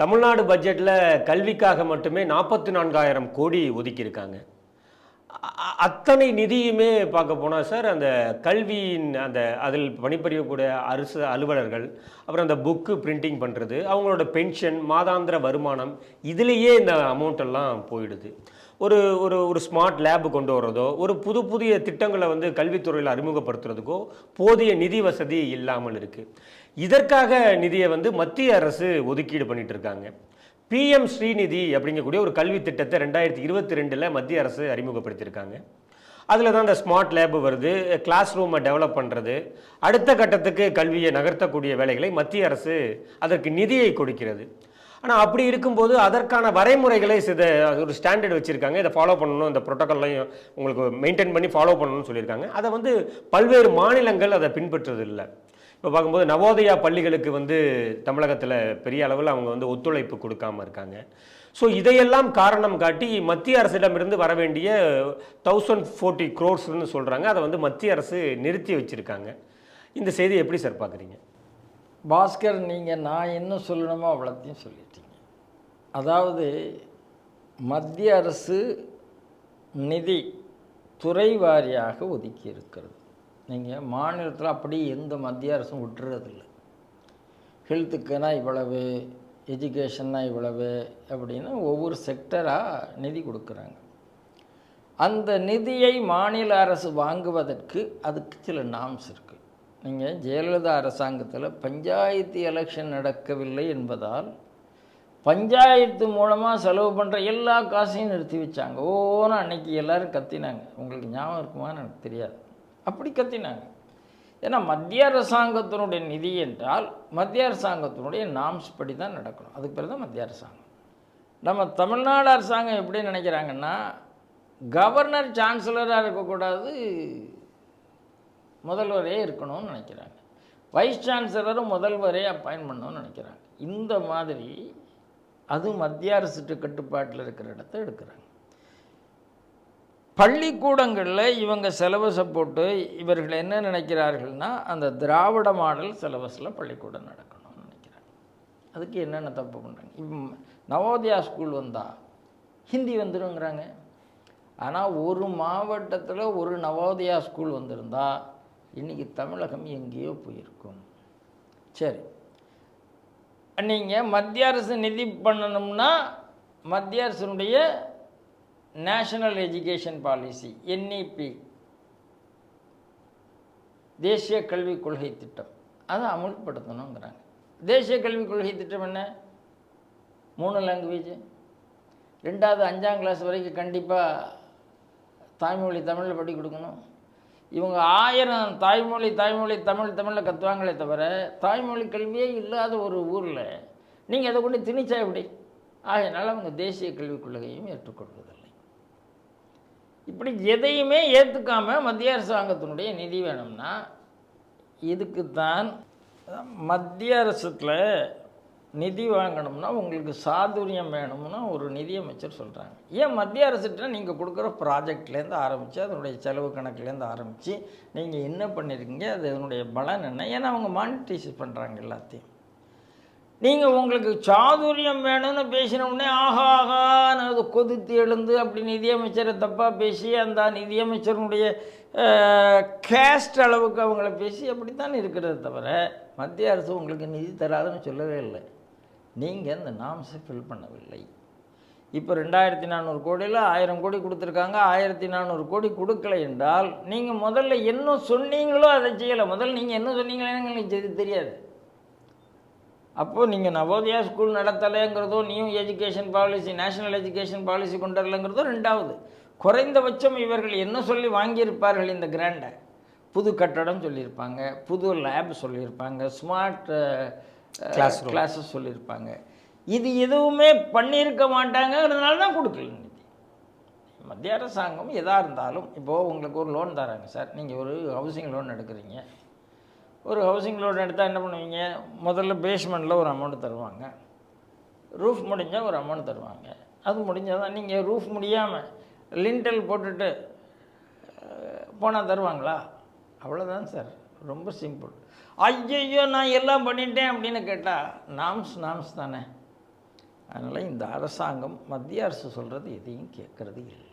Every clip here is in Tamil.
தமிழ்நாடு பட்ஜெட்டில் கல்விக்காக மட்டுமே நாற்பத்தி நான்காயிரம் கோடி ஒதுக்கியிருக்காங்க. அத்தனை நிதியுமே பார்க்க போனால் சார் அந்த கல்வியின் அந்த அதில் பணிபுரியக்கூடிய அரசு அலுவலர்கள் அப்புறம் அந்த புக்கு பிரிண்டிங் பண்ணுறது அவங்களோட பென்ஷன் மாதாந்திர வருமானம் இதுலேயே இந்த அமௌண்ட் எல்லாம் போயிடுது. ஒரு ஒரு ஒரு ஸ்மார்ட் லேப் கொண்டு வர்றதோ ஒரு புது புதிய திட்டங்களை வந்து கல்வித்துறையில் அறிமுகப்படுத்துறதுக்கோ போதிய நிதி வசதி இல்லாமல் இருக்குது இதற்காக நிதியை வந்து மத்திய அரசு ஒதுக்கீடு பண்ணிட்டு இருக்காங்க. பிஎம் ஸ்ரீநிதி அப்படிங்கக்கூடிய ஒரு கல்வி திட்டத்தை ரெண்டாயிரத்தி இருபத்தி ரெண்டில் மத்திய அரசு அறிமுகப்படுத்தியிருக்காங்க. அதில் தான் இந்த ஸ்மார்ட் லேப் வருது கிளாஸ் ரூமை டெவலப் பண்ணுறது அடுத்த கட்டத்துக்கு கல்வியை நகர்த்தக்கூடிய வேலைகளை மத்திய அரசு அதற்கு நிதியை கொடுக்கிறது. ஆனால் அப்படி இருக்கும்போது அதற்கான வரைமுறைகளை சித ஒரு ஸ்டாண்டர்ட் வச்சுருக்காங்க. இதை ஃபாலோ பண்ணணும் இந்த ப்ரோட்டோக்கால்லையும் உங்களுக்கு மெயின்டைன் பண்ணி ஃபாலோ பண்ணணும்னு சொல்லியிருக்காங்க. அதை வந்து பல்வேறு மாநிலங்கள் அதை பின்பற்றுறது இல்லை இப்போ பார்க்கும்போது நவோதயா பள்ளிகளுக்கு வந்து தமிழகத்தில் பெரிய அளவில் அவங்க வந்து ஒத்துழைப்பு கொடுக்காம இருக்காங்க. ஸோ இதையெல்லாம் காரணம் காட்டி மத்திய அரசிடமிருந்து வர வேண்டிய தௌசண்ட் ஃபோர்ட்டி க்ரோர்ஸ்னு சொல்கிறாங்க அதை வந்து மத்திய அரசு நிறுத்தி வச்சுருக்காங்க. இந்த செய்தி எப்படி சார் பார்க்குறீங்க? பாஸ்கர் நீங்கள் நான் என்ன சொல்லணுமோ அவ்வளோத்தையும் சொல்லிட்டீங்க. அதாவது மத்திய அரசு நிதி துறை வாரியாக ஒதுக்கி இருக்கிறது. நீங்கள் மாநிலத்தில் அப்படி எந்த மத்திய அரசும் விட்டுறதில்ல. ஹெல்த்துக்குனா இவ்வளவு எஜுகேஷன்னா இவ்வளவு அப்படின்னு ஒவ்வொரு செக்டராக நிதி கொடுக்குறாங்க. அந்த நிதியை மாநில அரசு வாங்குவதற்கு அதுக்கு சில நாம்ஸ் இருக்குது நீங்கள் ஜெயலலிதா அரசாங்கத்தில் பஞ்சாயத்து எலெக்ஷன் நடக்கவில்லை என்பதால் பஞ்சாயத்து மூலமாக செலவு பண்ணுற எல்லா காசையும் நிறுத்தி வச்சாங்க. ஓன்னு அன்னைக்கு எல்லோரும் கத்தினாங்க. உங்களுக்கு ஞாபகம் இருக்குமான்னு எனக்கு தெரியாது. அப்படி கத்தினாங்க. ஏன்னா மத்திய அரசாங்கத்தினுடைய நிதி என்றால் மத்திய அரசாங்கத்தினுடைய நாம்ஸ் படி தான் நடக்கணும். அதுக்கு பிறகு தான் மத்திய அரசாங்கம். நம்ம தமிழ்நாடு அரசாங்கம் எப்படி நினைக்கிறாங்கன்னா கவர்னர் சான்சலராக இருக்கக்கூடாது முதல்வரே இருக்கணும்னு நினைக்கிறாங்க. வைஸ் சான்சலரும் முதல்வரே அப்பாயின் பண்ணணும்னு நினைக்கிறாங்க. இந்த மாதிரி அது மத்திய அரசு கட்டுப்பாட்டில் இருக்கிற இடத்த எடுக்கிறாங்க. பள்ளிக்கூடங்களில் இவங்க சிலபஸை போட்டு இவர்கள் என்ன நினைக்கிறார்கள்னா அந்த திராவிட மாடல் சிலபஸில் பள்ளிக்கூடம் நடக்கணும்னு நினைக்கிறாங்க. அதுக்கு என்னென்ன தப்பு பண்ணுறாங்க இப்போ நவோதயா ஸ்கூல் வந்தால் ஹிந்தி வந்துருங்கிறாங்க. ஆனால் ஒரு மாவட்டத்தில் ஒரு நவோதயா ஸ்கூல் வந்திருந்தா இன்றைக்கி தமிழகம் எங்கேயோ போயிருக்கும். சரி. நீங்கள் மத்திய அரசு நிதி பண்ணணும்னா மத்திய அரசனுடைய நேஷனல் எஜுகேஷன் பாலிசி என்இபி தேசிய கல்விக் கொள்கை திட்டம். அதை அமுல்படுத்தணுங்கிறாங்க. தேசிய கல்விக் கொள்கை திட்டம் என்ன? மூணு லாங்குவேஜ் ரெண்டாவது அஞ்சாம் கிளாஸ் வரைக்கும் கண்டிப்பாக தாய்மொழி தமிழில் படி கொடுக்கணும். இவங்க ஆயிரம் தாய்மொழி தாய்மொழி தமிழ் தமிழில் கற்றுவாங்களே தவிர தாய்மொழி கல்வியே இல்லாத ஒரு ஊரில் நீங்கள் அதை கொண்டு திணிச்சா எப்படி? ஆகையினால அவங்க தேசிய கல்விக் கொள்கையும் ஏற்றுக்கொள்வதில்லை. இப்படி எதையுமே ஏற்றுக்காம மத்திய அரசாங்கத்தினுடைய நிதி வேணும்னா இதுக்கு தான் மத்திய அரசுல நிதி வாங்கணும்னா உங்களுக்கு சாதுரியம் வேணும்னா ஒரு நிதியமைச்சர் சொல்கிறாங்க ஏன் மத்திய அரசுகிட்ட நீங்கள் கொடுக்குற ப்ராஜெக்ட்லேருந்து ஆரம்பித்து அதனுடைய செலவு கணக்குலேருந்து ஆரம்பித்து நீங்கள் என்ன பண்ணியிருக்கீங்க அது அதனுடைய பலன் என்ன? ஏன்னா அவங்க மானிட்டைஸ் பண்ணுறாங்க எல்லாத்தையும். நீங்கள் உங்களுக்கு சாதுரியம் வேணும்னு பேசின உடனே ஆஹா ஆகான்னு அது கொதித்து எழுந்து அப்படி நிதியமைச்சரை தப்பாக பேசி அந்த நிதியமைச்சருடைய கேஸ்ட் அளவுக்கு அவங்கள பேசி அப்படித்தான் இருக்கிறது தவிர மத்திய அரசு உங்களுக்கு நிதி தராதுன்னு சொல்லவே இல்லை. நீங்கள் அந்த நாம்ஸை ஃபில் பண்ணவில்லை. இப்போ ரெண்டாயிரத்தி நானூறு கோடியில் ஆயிரம் கோடி கொடுத்துருக்காங்க. ஆயிரத்தி நானூறு கோடி கொடுக்கல என்றால் நீங்கள் முதல்ல என்ன சொன்னீங்களோ அதை செய்யலை. முதல்ல நீங்கள் என்ன சொன்னீங்களோ எங்களுக்கு தெரியாது. அப்போது நீங்கள் Navodaya school நடத்தலைங்கிறதோ new education policy national education policy கொண்டு வரலைங்கிறதோ ரெண்டாவது. குறைந்தபட்சம் இவர்கள் என்ன சொல்லி வாங்கியிருப்பார்கள் இந்த கிராண்டை புது கட்டடம் சொல்லியிருப்பாங்க புது லேப் சொல்லியிருப்பாங்க ஸ்மார்ட் Classroom. கிளாஸஸ் சொல்லியிருப்பாங்க. இது எதுவுமே பண்ணியிருக்க மாட்டாங்கிறதுனால தான் கொடுக்கல நிதி மத்திய அரசாங்கம் எதாக இருந்தாலும் இப்போது உங்களுக்கு ஒரு லோன் தராங்க சார். நீங்கள் ஒரு ஹவுசிங் லோன் எடுக்கிறீங்க. ஒரு ஹவுசிங் லோன் எடுத்தால் என்ன பண்ணுவீங்க? முதல்ல பேஸ்மெண்ட்டில் ஒரு அமௌண்ட் தருவாங்க. ரூஃப் முடிஞ்சால் ஒரு அமௌண்ட் தருவாங்க. அது முடிஞ்சால் தான் நீங்கள் ரூஃப் முடியாமல் லிண்டல் போட்டுட்டு போனால் தருவாங்களா? அவ்வளோதான் சார் ரொம்ப சிம்பிள் ஐயையோ நான் எல்லாம் பண்ணிட்டேன் அப்படின்னு கேட்டால் நாம்ஸ் நாம்ஸ் தானே. அதனால் இந்த அரசாங்கம் மத்திய அரசு சொல்கிறது எதையும் கேட்குறது இல்லை.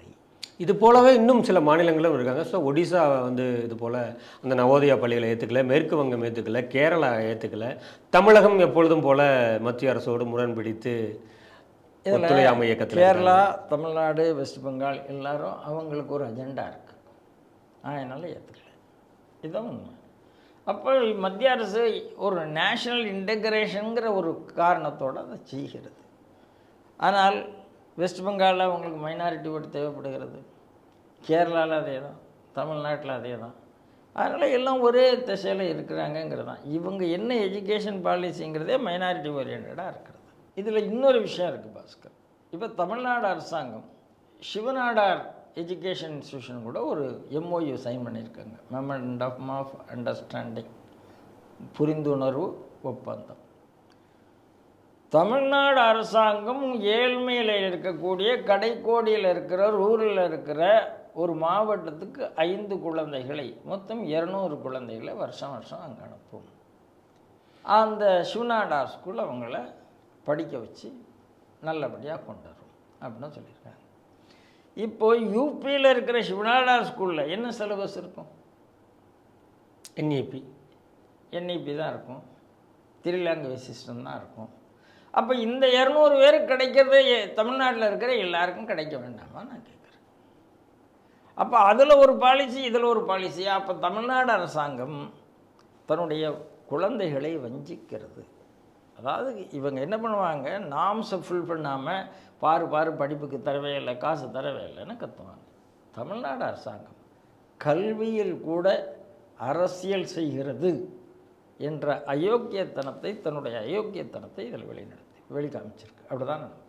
இது போலவே இன்னும் சில மாநிலங்களும் இருக்காங்க. ஸோ ஒடிசா வந்து இது போல் அந்த நவோதயா பள்ளிகளை ஏற்றுக்கல மேற்கு வங்கம் ஏற்றுக்கல கேரளா ஏற்றுக்கல தமிழகம் எப்பொழுதும் போல மத்திய அரசோடு முரண்பிடித்து ஒத்துழையாமை இயக்கத்தில் கேரளா தமிழ்நாடு வெஸ்ட் பெங்கால் எல்லாரும் அவங்களுக்கு ஒரு அஜெண்டா இருக்குது அதனால் ஏற்றுக்கல இதுதான் உண்மை. அப்போ மத்திய அரசு ஒரு நேஷனல் இன்டகிரேஷனுங்கிற ஒரு காரணத்தோடு அதை செய்கிறது. ஆனால் வெஸ்ட் பெங்காலில் அவங்களுக்கு மைனாரிட்டி ஓட்டு தேவைப்படுகிறது. கேரளாவில் அதே தான் தமிழ்நாட்டில் அதே தான் அதனால் எல்லாம் ஒரே திசையில் இருக்கிறாங்கங்கிறது தான் இவங்க என்ன எஜுகேஷன் பாலிசிங்கிறதே மைனாரிட்டி ஓரியன்டாக இருக்கிறது. இதில் இன்னொரு விஷயம் இருக்குது பாஸ்கர். இப்போ தமிழ்நாடு அரசாங்கம் சிவநாடார் எஜுகேஷன் இன்ஸ்டியூஷன் கூட ஒரு எம்ஓயு சைன் பண்ணியிருக்காங்க. மெமரண்டம் ஆஃப் அண்டர்ஸ்டாண்டிங் புரிந்துணர்வு ஒப்பந்தம். தமிழ்நாடு அரசாங்கம் ஏழ்மையில் இருக்கக்கூடிய கடைக்கோடியில் இருக்கிற ரூரலில் இருக்கிற ஒரு மாவட்டத்துக்கு ஐந்து குழந்தைகளை மொத்தம் இரநூறு குழந்தைகளை வருஷம் வருஷம் அங்கே அனுப்பும். அந்த சிவநாடார் ஸ்கூல் அவங்கள படிக்க வச்சு நல்லபடியாக கொண்டு வரும் அப்படின்னு சொல்லியிருக்காங்க. இப்போ யூபியில் இருக்கிற சிவநாடார் ஸ்கூலில் என்ன சிலபஸ் இருக்கும்? என்இபி என்இபி தான் இருக்கும். த்ரீ லாங்குவேஜ் சிஸ்டம் தான் இருக்கும். அப்போ இந்த இரநூறு பேருக்கு கிடைக்கிறது தமிழ்நாட்டில் இருக்கிற எல்லாருக்கும் கிடைக்க வேண்டாமா நான் கேட்குறேன் அப்போ அதில் ஒரு பாலிசி இதில் ஒரு பாலிசியா அப்போ தமிழ்நாடு அரசாங்கம் தன்னுடைய குழந்தைகளை வஞ்சிக்கிறது. அதாவது இவங்க என்ன பண்ணுவாங்க? நாம்ஸை ஃபுல் பண்ணாமல் பாரு பாரு படிப்புக்கு தரவே இல்லை காசு தரவே இல்லைன்னு கத்துவாங்க. தமிழ்நாடு அரசாங்கம் கல்வியில் கூட அரசியல் செய்கிறது. என்ற அயோக்கியத்தனத்தை தன்னுடைய அயோக்கியத்தனத்தை இதில் வெளிநடத்தி வெளிக்காமிச்சிருக்கு. அப்படிதான் நான்